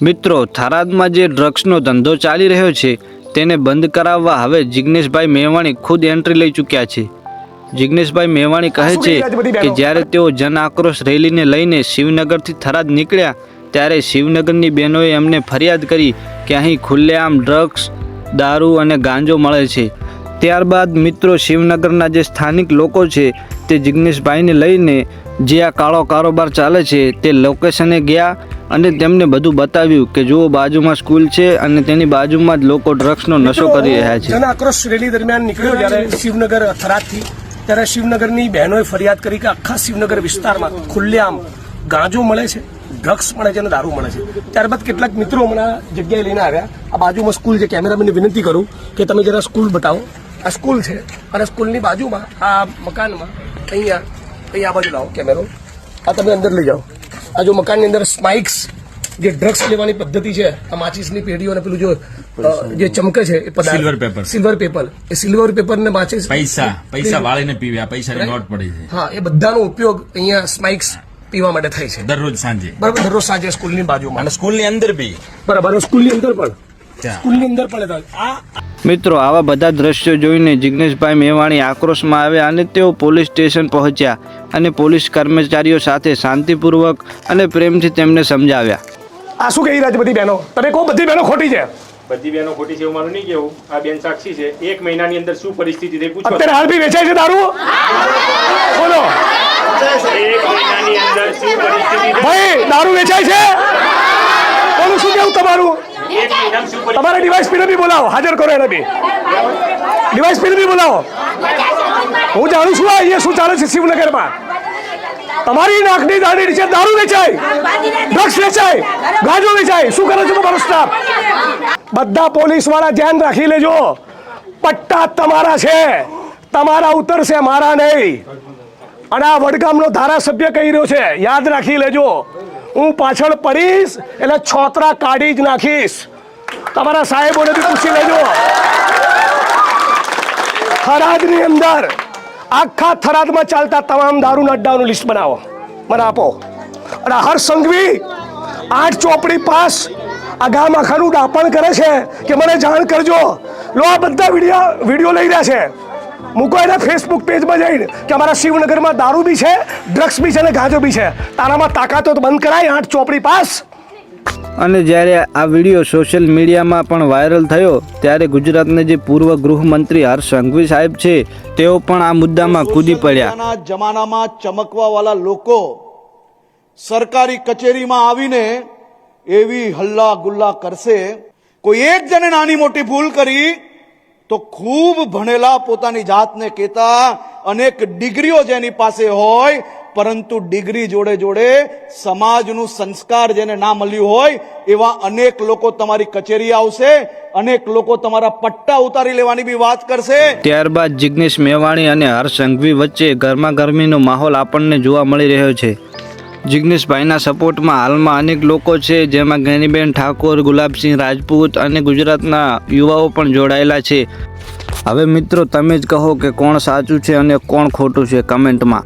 મિત્રો થરાદમાં જે ડ્રગ્સનો ધંધો ચાલી રહ્યો છે તેને બંધ કરાવવા હવે જિગ્નેશભાઈ મેવાણી ખુદ એન્ટ્રી લઈ ચૂક્યા છે. જિગ્નેશભાઈ મેવાણી કહે છે કે જ્યારે તેઓ જન આક્રોશ રેલીને લઈને શિવનગરથી થરાદ નીકળ્યા ત્યારે શિવનગરની બહેનોએ એમને ફરિયાદ કરી કે અહીં ખુલ્લેઆમ ડ્રગ્સ દારૂ અને ગાંજો મળે છે. ત્યારબાદ મિત્રો શિવનગરના જે સ્થાનિક લોકો છે તે જિગ્નેશભાઈને લઈને જે આ કાળો કારોબાર ચાલે છે તે લોકેશને ગયા અને તેમને બધું બતાવ્યું કે જુઓ બાજુમાં સ્કૂલ છે અને તેની બાજુમાં જ લોકો ડ્રગ્સનો નશો કરી રહ્યા છે. જન આક્રોશ રેલી દરમિયાન નીકળ્યો જ્યારે શિવનગર થરાદથી ત્યારે શિવનગરની બહેનોએ ફરિયાદ કરી કે આખા શિવનગર વિસ્તારમાં ખુલ્લેઆમ ગાંજો મળે છે ડ્રગ્સ મળે છે અને દારૂ મળે છે. ત્યારબાદ કેટલાક મિત્રો હમણાં જગ્યાએ લઈને આવ્યા. આ બાજુમાં સ્કૂલ છે કેમેરામેનને વિનંતી કરું કે તમે જરા સ્કૂલ બતાવો. આ સ્કૂલ છે અને સ્કૂલની બાજુમાં આ મકાનમાં અહીંયા અહીંયા આ બાજુ લાવો કેમેરો. આ તમે અંદર લઈ જાઓ. આ જો મકાનની અંદર સ્માઇક્સ જે ડ્રગ્સ લેવાની પદ્ધતિ છે આ માચીસની પેઢીઓ અને પેલું જો જે ચમકે છે એ પદાર્થ. Silver paper. સિલ્વર પેપર એ સિલ્વર પેપર ને માચીસ પૈસા પૈસા વાળીને પીવ્યા પૈસા નોટ પડી છે. હા એ બધાનો ઉપયોગ અહીંયા સ્માઇક્સ પીવા માટે થાય છે. દરરોજ સાંજે. બરાબર દરરોજ સાંજે સ્કૂલની બાજુમાં. અને સ્કૂલની અંદર બી. બરાબર સ્કૂલની અંદર પણ. સ્કૂલની અંદર પણ આ મિત્રો આવા બધા દ્રશ્યો જોઈને જિગ્નેશભાઈ મેવાણી આક્રોશમાં આવ્યા અને તેઓ પોલીસ સ્ટેશન પહોંચ્યા અને પોલીસ કર્મચારીઓ સાથે શાંતિપૂર્વક અને પ્રેમથી તેમને સમજાવ્યા. આ શું કહી રહ્યા છે બધી બહેનો? તમે કહો બધી બહેનો ખોટી છે. બધી બહેનો ખોટી છે એવું મારું નહીં કેવું આ બેન સાક્ષી છે. એક મહિનાની અંદર શું પરિસ્થિતિ થઈ પૂછો. અત્યારે હાલ બી વેચાય છે દારૂ? બોલો. એક મહિનાની અંદર શું પરિસ્થિતિ ભાઈ દારૂ વેચાય છે બોલું શું કેવું તમારું એક મહિનામાં શું પરિસ્થિતિ તમારા ડિવાઇસ પીને બી બોલાવો. હાજર કરો એને બી. ડિવાઇસ પીને બી બોલાવો. હું જાણું છું અહીંયા શું ચાલે છે શિવનગરમાં. તમારી નાકની દાડી નીચે દારૂ વેચાય ડ્રગ્સ વેચાય, ગાંજો વેચાય. શું કરે છે તમારો સ્ટાફ બધા પોલીસવાળા ધ્યાન રાખી લેજો. પટ્ટા તમારા છે. તમારા ઉતરશે મારા નહીં. અને આ વડગામનો ધારાસભ્ય કહી રહ્યો છે, યાદ રાખી લેજો. હું પાછળ પડીશ, એટલે છોતરા કાઢી જ નાખીશ. તમારા સાહેબોને બી પૂછી લેજો. થરાદની અંદર આખા થરાદમાં ચાલતા તમામ દારૂના અડ્ડાઓનું લિસ્ટ બનાવો. મને આપો. અને હર સંઘવી આઠ ચોપડી પાસ આ ગામ આખાનું દાપણ કરે છે કે મને જાણ કરજો. લો, આ બધા વીડિયો વીડિયો લઈ રહ્યા છે. મૂકો એના ફેસબુક પેજમાં જઈને કે અમારા શિવનગરમાં દારૂ બી છે ડ્રગ્સ બી છે અને ગાંજો બી છે. તારામાં તાકાતો તો બંધ કરાય. આઠ ચોપડી પાસ અને જ્યારે આ વીડિયો સોશિયલ મીડિયામાં પણ વાયરલ થયો, ત્યારે ગુજરાતના જે પૂર્વ ગૃહમંત્રી હર્ષ સંઘવી સાહેબ છે, તેઓ પણ આ મુદ્દામાં કૂદી પડ્યા. જમાનામાં ચમકવાવાળા લોકો સરકારી કચેરીમાં આવીને એવી હલ્લા ગુલ્લા કરશે, કોઈ એક જણે નાની મોટી ભૂલ કરી, તો ખૂબ ભણેલા પોતાની જાતને કહેતા અનેક ડિગ્રીઓ જેની પાસે હોય પરંતુ ડિગ્રી જોડે જોડે સમાજનું સંસ્કાર જેને ના મળ્યું હોય, એવા અનેક લોકો તમારી કચેરી આવશે, અનેક લોકો તમારા પટ્ટા ઉતારી લેવાની બી વાત કરશે. ત્યારબાદ જિગ્નેશ મેવાણી અને હર્ષ સંઘવી વચ્ચે ગરમાગરમીનો માહોલ આપણને જોવા મળી રહ્યો છે. જિગ્નેશભાઈના સપોર્ટમાં હાલમાં અનેક લોકો છે, જેમાં જ્ઞાનીબેન ઠાકોર, ગુલાબસિંહ રાજપૂત અને ગુજરાતના યુવાઓ પણ જોડાયેલા છે. હવે મિત્રો, તમે જ કહો કે કોણ સાચું છે અને કોણ ખોટું છે કમેન્ટમાં.